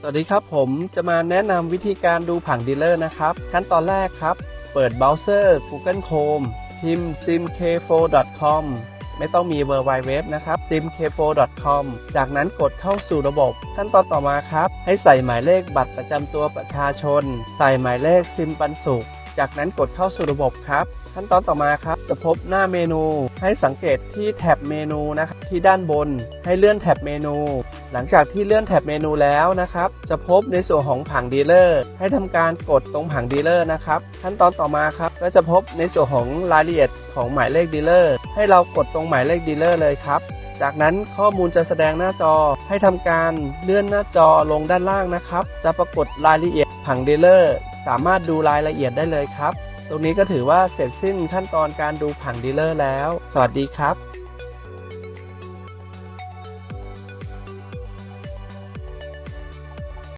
สวัสดีครับผมจะมาแนะนำวิธีการดูผังดีลเลอร์นะครับ ขั้นตอนแรกครับ เปิดเบราว์เซอร์ Google Chrome พิมพ์ simk4.com ไม่ต้องมี w w w นะครับ simk4.com จากนั้นกดเข้าสู่ระบบ ขั้นตอนต่อมาครับ ให้ใส่หมายเลขบัตรประจำตัวประชาชน ใส่หมายเลขซิมปันสุข จากนั้นกดเข้าสู่ระบบครับ ขั้นตอนต่อมาครับ จะพบหน้าเมนู ให้สังเกตที่แท็บเมนูนะครับที่ด้านบน ให้เลื่อนแท็บเมนู หลังจากที่เลื่อนแท็บเมนูแล้วนะครับ จะพบในส่วนของผังดีลเลอร์ ให้ทำการกดตรงผังดีลเลอร์นะครับ ขั้นตอนต่อมาครับ ก็จะพบในส่วนของรายละเอียดของหมายเลขดีลเลอร์ ให้เรากดตรงหมายเลขดีลเลอร์เลยครับจากนั้นข้อมูลจะแสดงหน้าจอให้ทำการเลื่อนหน้าจอลงด้านล่างนะครับ จะปรากฏรายละเอียดผังดีลเลอร์ สามารถดูรายละเอียดได้เลยครับ ตรงนี้ก็ถือว่าเสร็จสิ้นขั้นตอนการดูผังดีลเลอร์แล้ว สวัสดีครับ